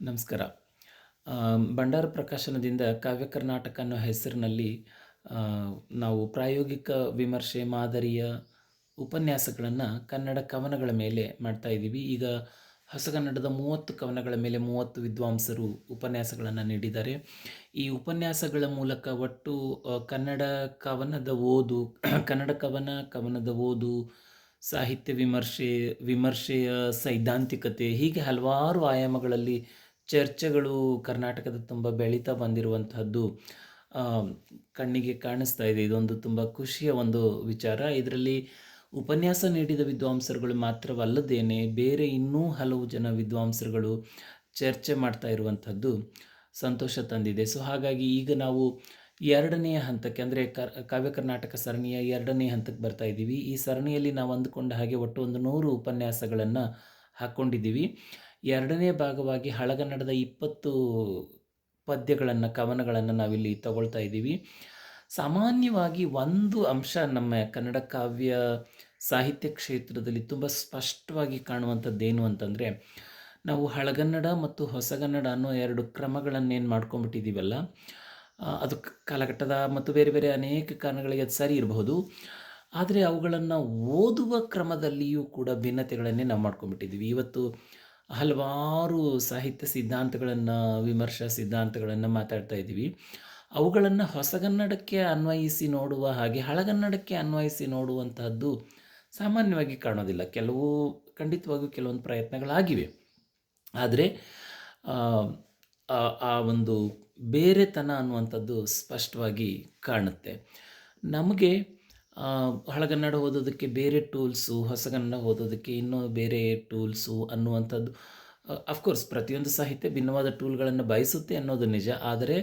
ನಮಸ್ಕಾರ. ಭಂಡಾರ ಪ್ರಕಾಶನದಿಂದ ಕಾವ್ಯ ಕರ್ನಾಟಕ ಅನ್ನೋ ಹೆಸರಿನಲ್ಲಿ ನಾವು ಪ್ರಾಯೋಗಿಕ ವಿಮರ್ಶೆ ಮಾದರಿಯ ಉಪನ್ಯಾಸಗಳನ್ನು ಕನ್ನಡ ಕವನಗಳ ಮೇಲೆ ಮಾಡ್ತಾ ಇದ್ದೀವಿ. ಈಗ ಹೊಸಗನ್ನಡದ 30 ಕವನಗಳ ಮೇಲೆ 30 ವಿದ್ವಾಂಸರು ಉಪನ್ಯಾಸಗಳನ್ನು ನೀಡಿದ್ದಾರೆ. ಈ ಉಪನ್ಯಾಸಗಳ ಮೂಲಕ ಒಟ್ಟು ಕನ್ನಡ ಕವನದ ಓದು, ಕನ್ನಡ ಕವನ, ಕವನದ ಓದು, ಸಾಹಿತ್ಯ ವಿಮರ್ಶೆ, ವಿಮರ್ಶೆಯ ಸೈದ್ಧಾಂತಿಕತೆ ಹೀಗೆ ಹಲವಾರು ಆಯಾಮಗಳಲ್ಲಿ ಚರ್ಚೆಗಳು ಕರ್ನಾಟಕದ ತುಂಬ ಬೆಳೀತಾ ಬಂದಿರುವಂತಹದ್ದು ಕಣ್ಣಿಗೆ ಕಾಣಿಸ್ತಾ ಇದೆ. ಇದೊಂದು ತುಂಬ ಖುಷಿಯ ಒಂದು ವಿಚಾರ. ಇದರಲ್ಲಿ ಉಪನ್ಯಾಸ ನೀಡಿದ ವಿದ್ವಾಂಸರುಗಳು ಮಾತ್ರವಲ್ಲದೇನೆ ಬೇರೆ ಇನ್ನೂ ಹಲವು ಜನ ವಿದ್ವಾಂಸರುಗಳು ಚರ್ಚೆ ಮಾಡ್ತಾ ಇರುವಂಥದ್ದು ಸಂತೋಷ ತಂದಿದೆ. ಸೊ, ಹಾಗಾಗಿ ಈಗ ನಾವು ಎರಡನೆಯ ಹಂತಕ್ಕೆ, ಅಂದರೆ ಕರ್, ಕಾವ್ಯ ಕರ್ನಾಟಕ ಸರಣಿಯ ಎರಡನೇ ಹಂತಕ್ಕೆ ಬರ್ತಾ ಇದ್ದೀವಿ. ಈ ಸರಣಿಯಲ್ಲಿ ನಾವು ಅಂದುಕೊಂಡ ಹಾಗೆ ಒಟ್ಟು ಒಂದು ನೂರು ಉಪನ್ಯಾಸಗಳನ್ನು ಹಾಕ್ಕೊಂಡಿದ್ದೀವಿ. ಎರಡನೇ ಭಾಗವಾಗಿ ಹಳಗನ್ನಡದ 20 ಪದ್ಯಗಳನ್ನು, ಕವನಗಳನ್ನು ನಾವಿಲ್ಲಿ ತಗೊಳ್ತಾ ಇದ್ದೀವಿ. ಸಾಮಾನ್ಯವಾಗಿ ಒಂದು ಅಂಶ ನಮ್ಮ ಕನ್ನಡ ಕಾವ್ಯ ಸಾಹಿತ್ಯ ಕ್ಷೇತ್ರದಲ್ಲಿ ತುಂಬ ಸ್ಪಷ್ಟವಾಗಿ ಕಾಣುವಂಥದ್ದೇನು ಅಂತಂದರೆ, ನಾವು ಹಳಗನ್ನಡ ಮತ್ತು ಹೊಸಗನ್ನಡ ಅನ್ನೋ ಎರಡು ಕ್ರಮಗಳನ್ನೇನು ಮಾಡ್ಕೊಂಡ್ಬಿಟ್ಟಿದ್ದೀವಲ್ಲ, ಆ, ಅದು ಕಾಲಘಟ್ಟದ ಮತ್ತು ಬೇರೆ ಬೇರೆ ಅನೇಕ ಕಾರಣಗಳಿಗೆ ಅದು ಸರಿ ಇರಬಹುದು. ಆದರೆ ಅವುಗಳನ್ನು ಓದುವ ಕ್ರಮದಲ್ಲಿಯೂ ಕೂಡ ಭಿನ್ನತೆಗಳನ್ನೇ ನಾವು ಮಾಡ್ಕೊಂಡ್ಬಿಟ್ಟಿದ್ದೀವಿ. ಇವತ್ತು ಹಲವಾರು ಸಾಹಿತ್ಯ ಸಿದ್ಧಾಂತಗಳನ್ನು, ವಿಮರ್ಶಾ ಸಿದ್ಧಾಂತಗಳನ್ನು ಮಾತಾಡ್ತಾ ಇದ್ದೀವಿ. ಅವುಗಳನ್ನು ಹೊಸಗನ್ನಡಕ್ಕೆ ಅನ್ವಯಿಸಿ ನೋಡುವ ಹಾಗೆ ಹಳಗನ್ನಡಕ್ಕೆ ಅನ್ವಯಿಸಿ ನೋಡುವಂತಹದ್ದು ಸಾಮಾನ್ಯವಾಗಿ ಕಾಣೋದಿಲ್ಲ. ಕೆಲವು ಖಂಡಿತವಾಗಿಯೂ ಕೆಲವೊಂದು ಪ್ರಯತ್ನಗಳಾಗಿವೆ. ಆದರೆ ಆ, ಒಂದು ಬೇರೆತನ ಅನ್ನುವಂಥದ್ದು ಸ್ಪಷ್ಟವಾಗಿ ಕಾಣುತ್ತೆ. ನಮಗೆ ಹಳಗನ್ನಡ ಓದೋದಕ್ಕೆ ಬೇರೆ ಟೂಲ್ಸು, ಹೊಸಗನ್ನಡ ಓದೋದಕ್ಕೆ ಇನ್ನೂ ಬೇರೆ ಟೂಲ್ಸು ಅನ್ನುವಂಥದ್ದು ಅಫ್ಕೋರ್ಸ್ ಪ್ರತಿಯೊಂದು ಸಾಹಿತ್ಯ ಭಿನ್ನವಾದ ಟೂಲ್ಗಳನ್ನು ಬಯಸುತ್ತೆ ಅನ್ನೋದು ನಿಜ. ಆದರೆ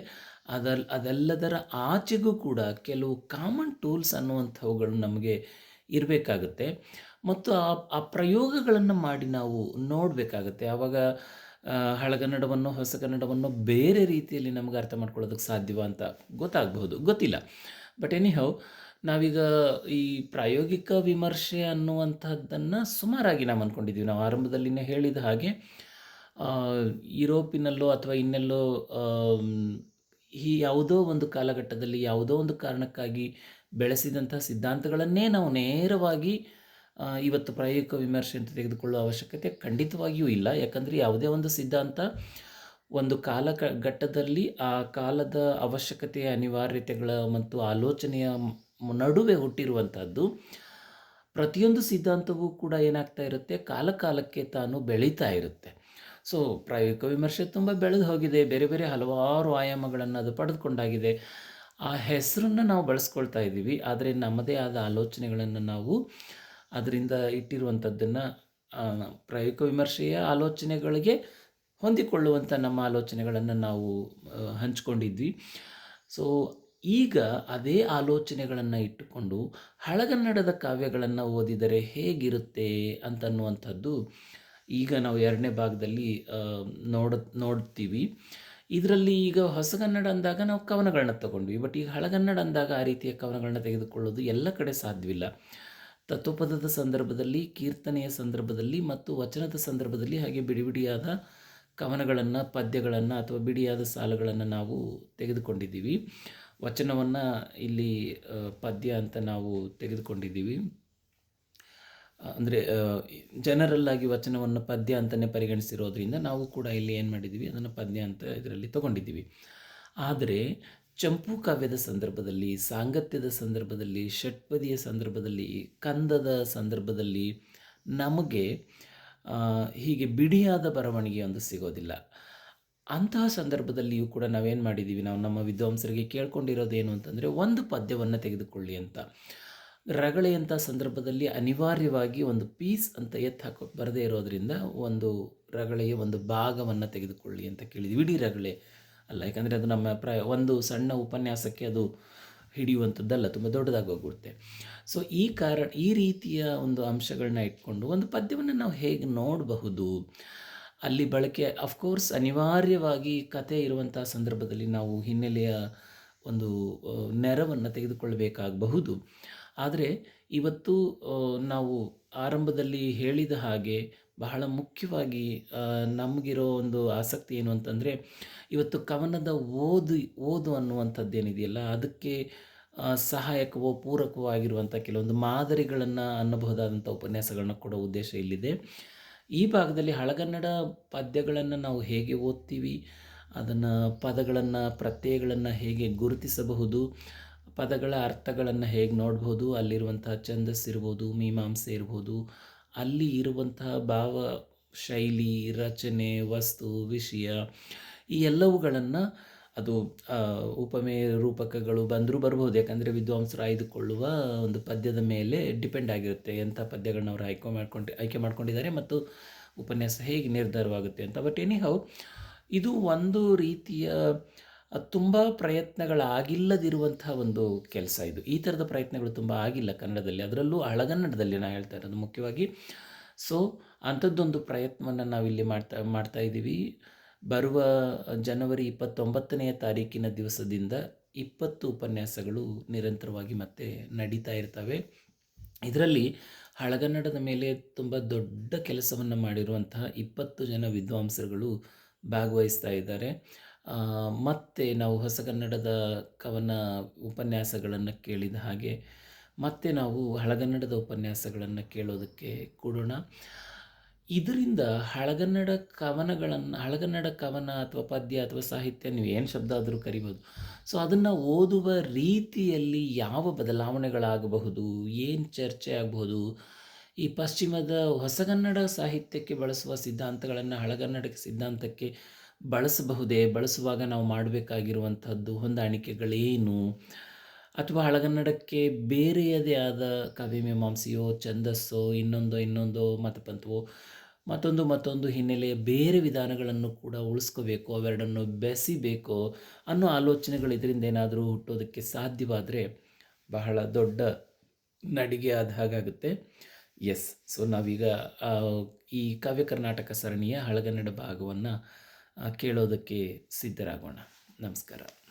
ಅದಲ್ ಅದೆಲ್ಲದರ ಆಚೆಗೂ ಕೂಡ ಕೆಲವು ಕಾಮನ್ ಟೂಲ್ಸ್ ಅನ್ನುವಂಥವುಗಳು ನಮಗೆ ಇರಬೇಕಾಗುತ್ತೆ. ಮತ್ತು ಆ ಆ ಪ್ರಯೋಗಗಳನ್ನು ಮಾಡಿ ನಾವು ನೋಡಬೇಕಾಗತ್ತೆ. ಆವಾಗ ಹಳಗನ್ನಡವನ್ನು, ಹೊಸಗನ್ನಡವನ್ನು ಬೇರೆ ರೀತಿಯಲ್ಲಿ ನಮಗೆ ಅರ್ಥ ಮಾಡ್ಕೊಳ್ಳೋದಕ್ಕೆ ಸಾಧ್ಯವ ಅಂತ ಗೊತ್ತಾಗಬಹುದು. ಗೊತ್ತಿಲ್ಲ. ಬಟ್ ಎನಿಹೌ ನಾವೀಗ ಈ ಪ್ರಾಯೋಗಿಕ ವಿಮರ್ಶೆ ಅನ್ನುವಂಥದ್ದನ್ನು ಸುಮಾರಾಗಿ ನಾವು ಅಂದ್ಕೊಂಡಿದ್ದೀವಿ. ನಾವು ಆರಂಭದಲ್ಲಿನೇ ಹೇಳಿದ ಹಾಗೆ ಯುರೋಪಿನಲ್ಲೋ ಅಥವಾ ಇನ್ನೆಲ್ಲೋ ಈ ಯಾವುದೋ ಒಂದು ಕಾಲಘಟ್ಟದಲ್ಲಿ ಯಾವುದೋ ಒಂದು ಕಾರಣಕ್ಕಾಗಿ ಬೆಳೆಸಿದಂಥ ಸಿದ್ಧಾಂತಗಳನ್ನೇ ನಾವು ನೇರವಾಗಿ ಇವತ್ತು ಪ್ರಾಯೋಗಿಕ ವಿಮರ್ಶೆ ಅಂತ ತೆಗೆದುಕೊಳ್ಳುವ ಅವಶ್ಯಕತೆ ಖಂಡಿತವಾಗಿಯೂ ಇಲ್ಲ. ಯಾಕಂದರೆ ಯಾವುದೇ ಒಂದು ಸಿದ್ಧಾಂತ ಒಂದು ಕಾಲ ಘಟ್ಟದಲ್ಲಿ ಆ ಕಾಲದ ಅವಶ್ಯಕತೆಯ ಅನಿವಾರ್ಯತೆಗಳ ಮತ್ತು ಆಲೋಚನೆಯ ನಡುವೆ ಹುಟ್ಟಿರುವಂಥದ್ದು ಪ್ರತಿಯೊಂದು ಸಿದ್ಧಾಂತವೂ ಕೂಡ ಏನಾಗ್ತಾ ಇರುತ್ತೆ, ಕಾಲ ಕಾಲಕ್ಕೆ ತಾನು ಬೆಳೀತಾ ಇರುತ್ತೆ. ಸೊ ಪ್ರಾಯೋಗಿಕ ವಿಮರ್ಶೆ ತುಂಬ ಬೆಳೆದು ಹೋಗಿದೆ. ಬೇರೆ ಬೇರೆ ಹಲವಾರು ಆಯಾಮಗಳನ್ನು ಅದು ಪಡೆದುಕೊಂಡಾಗಿದೆ. ಆ ಹೆಸರನ್ನು ನಾವು ಬಳಸ್ಕೊಳ್ತಾ ಇದ್ದೀವಿ. ಆದರೆ ನಮ್ಮದೇ ಆದ ಆಲೋಚನೆಗಳನ್ನು ನಾವು ಅದರಿಂದ ಇಟ್ಟಿರುವಂಥದ್ದನ್ನು ಪ್ರಾಯೋಗಿಕ ವಿಮರ್ಶೆಯ ಆಲೋಚನೆಗಳಿಗೆ ಹೊಂದಿಕೊಳ್ಳುವಂಥ ನಮ್ಮ ಆಲೋಚನೆಗಳನ್ನು ನಾವು ಹಂಚ್ಕೊಂಡಿದ್ವಿ. ಸೊ ಈಗ ಅದೇ ಆಲೋಚನೆಗಳನ್ನು ಇಟ್ಟುಕೊಂಡು ಹಳಗನ್ನಡದ ಕಾವ್ಯಗಳನ್ನು ಓದಿದರೆ ಹೇಗಿರುತ್ತೆ ಅಂತನ್ನುವಂಥದ್ದು ಈಗ ನಾವು ಎರಡನೇ ಭಾಗದಲ್ಲಿ ನೋಡ ನೋಡ್ತೀವಿ. ಇದರಲ್ಲಿ ಈಗ ಹೊಸಗನ್ನಡ ಅಂದಾಗ ನಾವು ಕವನಗಳನ್ನ ತಗೊಂಡ್ವಿ. ಬಟ್ ಈಗ ಹಳಗನ್ನಡ ಅಂದಾಗ ಆ ರೀತಿಯ ಕವನಗಳನ್ನ ತೆಗೆದುಕೊಳ್ಳೋದು ಎಲ್ಲ ಕಡೆ ಸಾಧ್ಯವಿಲ್ಲ. ತತ್ವಪದದ ಸಂದರ್ಭದಲ್ಲಿ, ಕೀರ್ತನೆಯ ಸಂದರ್ಭದಲ್ಲಿ ಮತ್ತು ವಚನದ ಸಂದರ್ಭದಲ್ಲಿ ಹಾಗೆ ಬಿಡಿ ಬಿಡಿಯಾದ ಕವನಗಳನ್ನು, ಪದ್ಯಗಳನ್ನು ಅಥವಾ ಬಿಡಿಯಾದ ಸಾಲುಗಳನ್ನು ನಾವು ತೆಗೆದುಕೊಂಡಿದ್ದೀವಿ. ವಚನವನ್ನು ಇಲ್ಲಿ ಪದ್ಯ ಅಂತ ನಾವು ತೆಗೆದುಕೊಂಡಿದ್ದೀವಿ. ಅಂದರೆ ಜನರಲ್ ಆಗಿ ವಚನವನ್ನು ಪದ್ಯ ಅಂತಲೇ ಪರಿಗಣಿಸಿರೋದ್ರಿಂದ ನಾವು ಕೂಡ ಇಲ್ಲಿ ಏನು ಮಾಡಿದ್ದೀವಿ ಅದನ್ನು ಪದ್ಯ ಅಂತ ಇದರಲ್ಲಿ ತಗೊಂಡಿದ್ದೀವಿ. ಆದರೆ ಚಂಪು ಕಾವ್ಯದ ಸಂದರ್ಭದಲ್ಲಿ, ಸಾಂಗತ್ಯದ ಸಂದರ್ಭದಲ್ಲಿ, ಷಟ್ಪದಿಯ ಸಂದರ್ಭದಲ್ಲಿ, ಕಂದದ ಸಂದರ್ಭದಲ್ಲಿ ನಮಗೆ ಹೀಗೆ ಬಿಡಿಯಾದ ಬರವಣಿಗೆ ಒಂದು ಸಿಗೋದಿಲ್ಲ. ಅಂತಹ ಸಂದರ್ಭದಲ್ಲಿಯೂ ಕೂಡ ನಾವೇನು ಮಾಡಿದ್ದೀವಿ, ನಾವು ನಮ್ಮ ವಿದ್ವಾಂಸರಿಗೆ ಕೇಳ್ಕೊಂಡಿರೋದೇನು ಅಂತಂದರೆ ಒಂದು ಪದ್ಯವನ್ನು ತೆಗೆದುಕೊಳ್ಳಿ ಅಂತ. ರಗಳೆಯಂಥ ಸಂದರ್ಭದಲ್ಲಿ ಅನಿವಾರ್ಯವಾಗಿ ಒಂದು ಪೀಸ್ ಅಂತ ಎತ್ತಿ ಹಾಕೋಕ್ಕೆ ಬರದೇ ಇರೋದರಿಂದ ಒಂದು ರಗಳೆಯ ಒಂದು ಭಾಗವನ್ನು ತೆಗೆದುಕೊಳ್ಳಿ ಅಂತ ಕೇಳಿದ್ವಿ. ಇಡೀ ರಗಳೆ ಅಲ್ಲ. ಯಾಕಂದರೆ ಅದು ನಮ್ಮ ಪ್ರ ಒಂದು ಸಣ್ಣ ಉಪನ್ಯಾಸಕ್ಕೆ ಅದು ಹಿಡಿಯುವಂಥದ್ದಲ್ಲ. ತುಂಬ ದೊಡ್ಡದಾಗಿ ಹೋಗ್ಬಿಡುತ್ತೆ. ಸೊ ಈ ಕಾರಣ ಈ ರೀತಿಯ ಒಂದು ಅಂಶಗಳನ್ನ ಇಟ್ಕೊಂಡು ಒಂದು ಪದ್ಯವನ್ನು ನಾವು ಹೇಗೆ ನೋಡಬಹುದು? ಅಲ್ಲಿ ಬಳಕೆ ಅಫ್ಕೋರ್ಸ್ ಅನಿವಾರ್ಯವಾಗಿ ಕತೆ ಇರುವಂಥ ಸಂದರ್ಭದಲ್ಲಿ ನಾವು ಹಿನ್ನೆಲೆಯ ಒಂದು ನೆರವನ್ನು ತೆಗೆದುಕೊಳ್ಳಬೇಕಾಗಬಹುದು. ಆದರೆ ಇವತ್ತು ನಾವು ಆರಂಭದಲ್ಲಿ ಹೇಳಿದ ಹಾಗೆ ಬಹಳ ಮುಖ್ಯವಾಗಿ ನಮಗಿರೋ ಒಂದು ಆಸಕ್ತಿ ಏನು ಅಂತಂದರೆ, ಇವತ್ತು ಕವನದ ಓದು ಓದು ಅನ್ನುವಂಥದ್ದೇನಿದೆಯಲ್ಲ, ಅದಕ್ಕೆ ಸಹಾಯಕವೋ, ಪೂರಕವೋ ಆಗಿರುವಂಥ ಕೆಲವೊಂದು ಮಾದರಿಗಳನ್ನು ಅನ್ನಬಹುದಾದಂಥ ಉಪನ್ಯಾಸಗಳನ್ನ ಕೊಡೋ ಉದ್ದೇಶ ಇಲ್ಲಿದೆ ಈ ಭಾಗದಲ್ಲಿ ಹಳಗನ್ನಡ ಪದ್ಯಗಳನ್ನು ನಾವು ಹೇಗೆ ಓದ್ತೀವಿ, ಅದನ್ನು ಪದಗಳನ್ನು, ಪ್ರತ್ಯಯಗಳನ್ನು ಹೇಗೆ ಗುರುತಿಸಬಹುದು, ಪದಗಳ ಅರ್ಥಗಳನ್ನು ಹೇಗೆ ನೋಡ್ಬೋದು, ಅಲ್ಲಿರುವಂತಹ ಛಂದಸ್ಸಿರ್ಬೋದು ಮೀಮಾಂಸೆ ಇರ್ಬೋದು, ಅಲ್ಲಿ ಇರುವಂತಹ ಭಾವ, ಶೈಲಿ, ರಚನೆ, ವಸ್ತು, ವಿಷಯ ಈ ಎಲ್ಲವುಗಳನ್ನು ಅದು ಉಪಮೇಯ ಉಪಮೆ ರೂಪಕಗಳು ಬಂದರೂ ಬರ್ಬೋದು. ಯಾಕಂದರೆ ವಿದ್ವಾಂಸರು ಆಯ್ದುಕೊಳ್ಳುವ ಒಂದು ಪದ್ಯದ ಮೇಲೆ ಡಿಪೆಂಡ್ ಆಗಿರುತ್ತೆ ಎಂಥ ಪದ್ಯಗಳನ್ನ ಅವರು ಆಯ್ಕೆ ಮಾಡ್ಕೊಂಡು, ಆಯ್ಕೆ ಮಾಡ್ಕೊಂಡಿದ್ದಾರೆ ಮತ್ತು ಉಪನ್ಯಾಸ ಹೇಗೆ ನಿರ್ಧಾರವಾಗುತ್ತೆ ಅಂತ. ಬಟ್ ಎನಿಹೌ ಇದು ಒಂದು ರೀತಿಯ ತುಂಬ ಪ್ರಯತ್ನಗಳಾಗಿಲ್ಲದಿರುವಂತಹ ಒಂದು ಕೆಲಸ ಇದು. ಈ ಥರದ ಪ್ರಯತ್ನಗಳು ತುಂಬ ಆಗಿಲ್ಲ ಕನ್ನಡದಲ್ಲಿ. ಅದರಲ್ಲೂ ಹಳಗನ್ನಡದಲ್ಲಿ ನಾನು ಹೇಳ್ತಾ ಇರೋದು ಮುಖ್ಯವಾಗಿ. ಸೊ ಅಂಥದ್ದೊಂದು ಪ್ರಯತ್ನವನ್ನು ನಾವಿಲ್ಲಿ ಮಾಡ್ತಾ ಮಾಡ್ತಾ ಇದ್ದೀವಿ. ಬರುವ ಜನವರಿ ಇಪ್ಪತ್ತೊಂಬತ್ತನೆಯ ತಾರೀಕಿನ ದಿವಸದಿಂದ ಇಪ್ಪತ್ತು ಉಪನ್ಯಾಸಗಳು ನಿರಂತರವಾಗಿ ಮತ್ತೆ ನಡೀತಾ ಇರ್ತವೆ. ಇದರಲ್ಲಿ ಹಳಗನ್ನಡದ ಮೇಲೆ ತುಂಬ ದೊಡ್ಡ ಕೆಲಸವನ್ನು ಮಾಡಿರುವಂತಹ ಇಪ್ಪತ್ತು ಜನ ವಿದ್ವಾಂಸರುಗಳು ಭಾಗವಹಿಸ್ತಾ ಇದ್ದಾರೆ. ಮತ್ತೆ ನಾವು ಹೊಸಗನ್ನಡದ ಕವನ ಉಪನ್ಯಾಸಗಳನ್ನು ಕೇಳಿದ ಹಾಗೆ ಮತ್ತೆ ನಾವು ಹಳಗನ್ನಡದ ಉಪನ್ಯಾಸಗಳನ್ನು ಕೇಳೋದಕ್ಕೆ ಕೂಡೋಣ. ಇದರಿಂದ ಹಳಗನ್ನಡ ಕವನಗಳನ್ನು, ಹಳಗನ್ನಡ ಕವನ ಅಥವಾ ಪದ್ಯ ಅಥವಾ ಸಾಹಿತ್ಯ ನೀವು ಏನು ಶಬ್ದ ಆದರೂ ಕರಿಬೋದು. ಸೊ ಅದನ್ನು ಓದುವ ರೀತಿಯಲ್ಲಿ ಯಾವ ಬದಲಾವಣೆಗಳಾಗಬಹುದು, ಏನು ಚರ್ಚೆ ಆಗಬಹುದು, ಈ ಪಶ್ಚಿಮದ ಹೊಸಗನ್ನಡ ಸಾಹಿತ್ಯಕ್ಕೆ ಬಳಸುವ ಸಿದ್ಧಾಂತಗಳನ್ನು ಹಳಗನ್ನಡ ಸಿದ್ಧಾಂತಕ್ಕೆ ಬಳಸಬಹುದೇ, ಬಳಸುವಾಗ ನಾವು ಮಾಡಬೇಕಾಗಿರುವಂಥದ್ದು ಹೊಂದಾಣಿಕೆಗಳೇನು? ಅಥವಾ ಹಳಗನ್ನಡಕ್ಕೆ ಬೇರೆಯದೇ ಆದ ಕಾವ್ಯಮೀಮಾಂಸೆಯೋ ಛಂದಸ್ಸೋ, ಇನ್ನೊಂದು ಇನ್ನೊಂದು, ಮತಪಂಥವೋ, ಮತ್ತೊಂದು ಮತ್ತೊಂದು ಹಿನ್ನೆಲೆಯ ಬೇರೆ ವಿಧಾನಗಳನ್ನು ಕೂಡ ಉಳಿಸ್ಕೋಬೇಕು, ಅವೆರಡನ್ನು ಬೆಸಿಬೇಕು ಅನ್ನೋ ಆಲೋಚನೆಗಳು ಇದರಿಂದ ಏನಾದರೂ ಹುಟ್ಟೋದಕ್ಕೆ ಸಾಧ್ಯವಾದರೆ ಬಹಳ ದೊಡ್ಡ ನಡಿಗೆ ಆದ ಹಾಗಾಗುತ್ತೆ. ಎಸ್ ಸೊ ನಾವೀಗ ಈ ಕಾವ್ಯ ಕರ್ನಾಟಕ ಸರಣಿಯ ಹಳಗನ್ನಡ ಭಾಗವನ್ನು ಕೇಳೋದಕ್ಕೆ ಸಿದ್ಧರಾಗೋಣ. ನಮಸ್ಕಾರ.